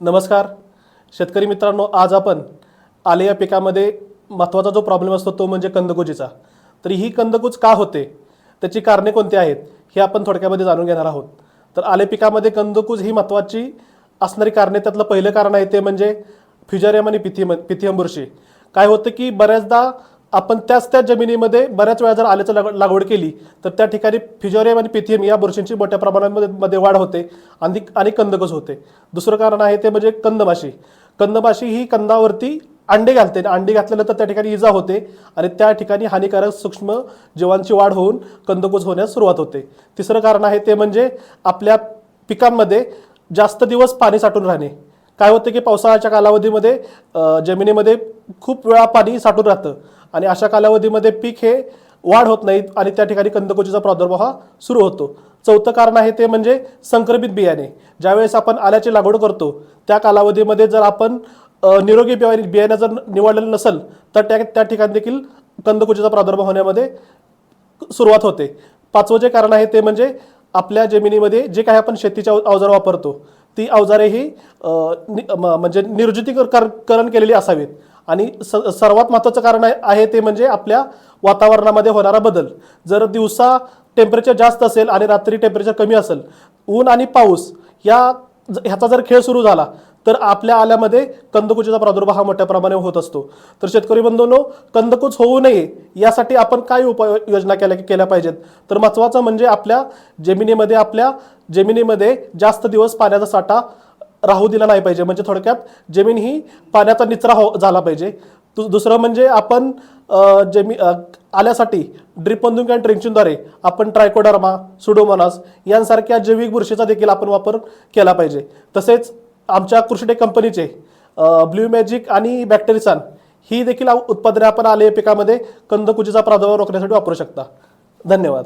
नमस्कार. शेतकरी मित्रांनो आज आपण आले या पिकामध्ये महत्त्वाचा जो प्रॉब्लेम असतो तो म्हणजे कंदकुजीचा तर ही कंदकुज का होते? त्याची कारणे कोणती आहेत? हे आपण थोडक्यामध्ये जाणून घेणार आहोत. तर आले पिकामध्ये कंदकुज ही महत्त्वाची असणारी कारणे त्यातलं पहिलं कारण आहे ते म्हणजे फ्युजरियम आणि पिथियम पिथियम बुरशी काय होतं की बऱ्याचदा आपण त्याच त्या जमिनीमध्ये बऱ्याच वेळा जर आल्याचं लागवड लागवड केली तर त्या ठिकाणी फिजोरियम आणि पिथियम या बुरशींची मोठ्या प्रमाणामध्ये मध्ये वाढ होते आणि आणि कंदकस होते. दुसरं कारण आहे ते म्हणजे कंदमाशी. कंदमाशी ही कंदावरती अंडे घालते. आणि अंडे घातल्यानंतर त्या ठिकाणी इजा होते आणि त्या ठिकाणी हानिकारक सूक्ष्म जीवांची वाढ होऊन कंदकुज होण्यास सुरुवात होते. तिसरं कारण आहे ते म्हणजे आपल्या पिकांमध्ये जास्त दिवस पाणी साठून राहणे. काय होतं की पावसाळ्याच्या कालावधीमध्ये जमिनीमध्ये खूप वेळा पाणी साठून राहतं. आणि अशा कालावधीमध्ये पीक हे वाढ होत नाहीत आणि त्या ठिकाणी कंदकुजीचा प्रादुर्भाव हा सुरू होतो. चौथं कारण आहे ते म्हणजे संक्रमित बियाणे. ज्यावेळेस आपण आल्याची लागवड करतो त्या कालावधीमध्ये जर आपण निरोगी बियाणे बियाणं जर निवडलेलं नसेल तर त्या त्या ठिकाणी देखील कंदकुजीचा प्रादुर्भाव होण्यामध्ये सुरुवात होते. पाचवं जे कारण आहे ते म्हणजे आपल्या जमिनीमध्ये जे काही आपण शेतीचे अवजार वापरतो ती अवजारे ही नि- म- म्हणजे निर्जुतीकरण केलेली असावीत. आणि स सर्वात महत्त्वाचं कारण आहे ते म्हणजे आपल्या वातावरणामध्ये होणारा बदल. जर दिवसा टेम्परेचर जास्त असेल आणि रात्री टेम्परेचर कमी असेल ऊन आणि पाऊस या ह्याचा जर खेळ सुरू झाला तर आपल्या आल्यामध्ये कंदकुचीचा प्रादुर्भाव हा मोठ्या प्रमाणे होत असतो. तर शेतकरी बंधूंनो कंदकुच होऊ नये यासाठी आपण काय उपाययोजना केल्या केल्या पाहिजेत? तर महत्त्वाचं म्हणजे आपल्या जमिनीमध्ये आपल्या जमिनीमध्ये जास्त दिवस पाण्याचा साठा राहू दिला नाही पाहिजे. म्हणजे थोडक्यात जमीन ही पाण्याचा निचरा हो झाला पाहिजे. दु- दुसरं म्हणजे आपण जमी आल्यासाठी ड्रिप बंधून किंवा ट्रेंचिंगद्वारे आपण ट्रायकोडर्मा सुडोमोनास यांसारख्या जैविक बुरशीचा देखील आपण वापर केला पाहिजे. तसेच आमच्या कृषीटेक कंपनीचे ब्ल्यू मॅजिक आणि बॅक्टेरिसान ही देखील उत्पादने आपण आले पिकामध्ये कंदकुजीचा प्रादुर्भाव रोखण्यासाठी वापरू शकता. धन्यवाद.